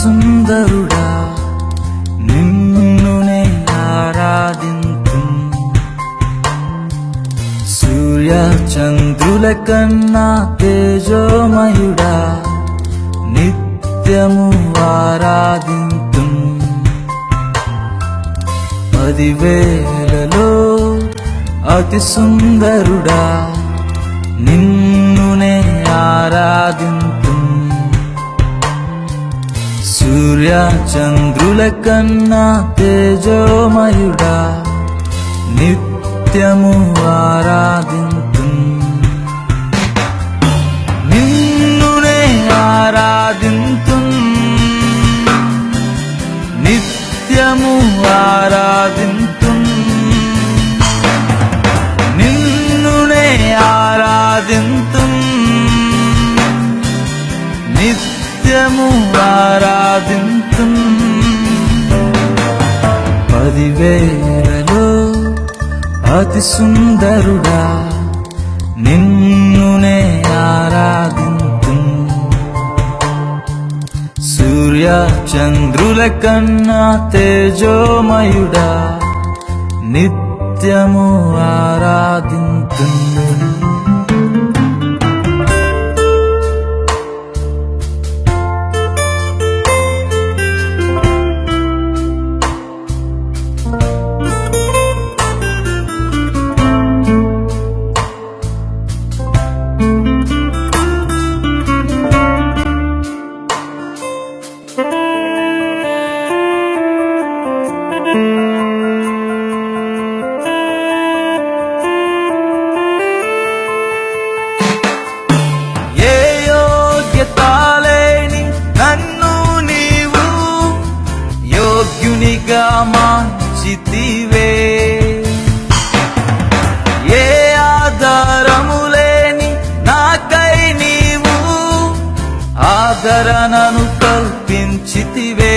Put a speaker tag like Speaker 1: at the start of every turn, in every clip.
Speaker 1: సుందరుడా నిన్ను ఆరాధింతు. సూర్య చంద్రుల కన్నా తేజోమయుడా నిత్యము ఆరాధింతు. పదివేలలో అతి సుందరుడా నిన్నునే ఆరాధింతు. సూర్యచంద్రుల కన్నా తేజోమయుడా. నిత్యము ఆరాధింతు పదివేలలో అతి సుందరుడా నిన్నునే ఆరాధింతు సూర్య చంద్రుల కన్నా తేజోమయుడా నిత్యము ఆరాధింతు యోగ్యునిగా మార్చితివే. ఏ ఆధారము లేని నాకై నీవు ఆదరణను కల్పించితివే.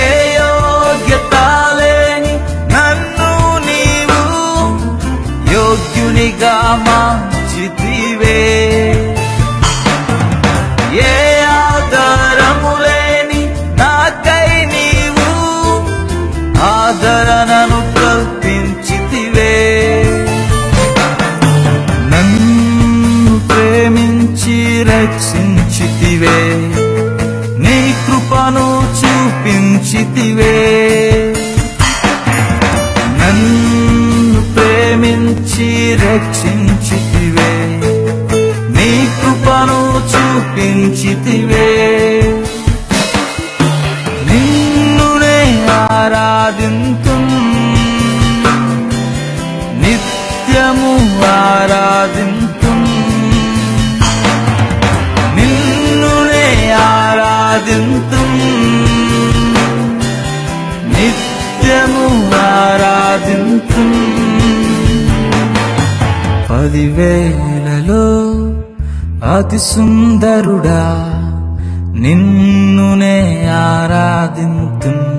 Speaker 1: ఏ యోగ్యత లేని నన్ను నీవు యోగ్యునిగా మా చూపించితివే నన్ను ప్రేమించి రక్షించితివే. నీ కృపను చూపించితివే. నిన్నునే ఆరాధింతు పదివేలలో అతి సుందరుడా నిన్నునే ఆరాధింతున్నా.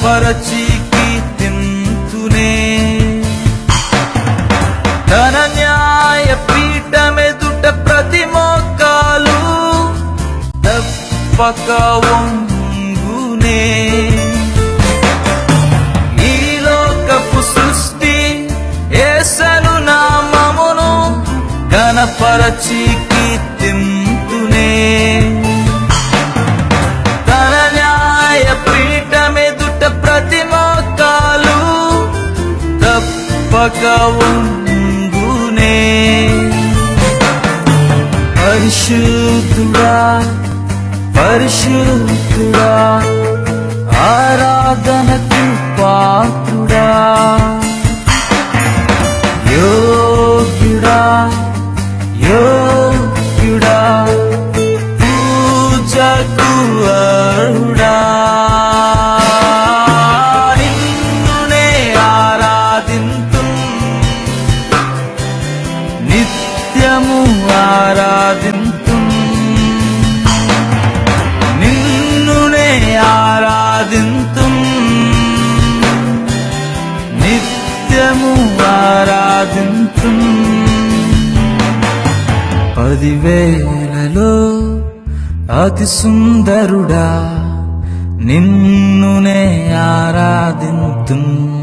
Speaker 1: ఘనపరచి కీర్తింతునే. తన న్యాయ పీఠమెదుట ప్రతి మోకాలు తప్పక వంగునే. ఈ లోకపు సృష్టి ఏసను నామమును ఘనపరచి కీర్తింతునే తప్పక వంగునే పరిశుద్ధుడా పరిశుద్ధుడా ఆరాధనకు పదివేలలో అతి సుందరుడా నిన్నునే ఆరాధింతున్నా.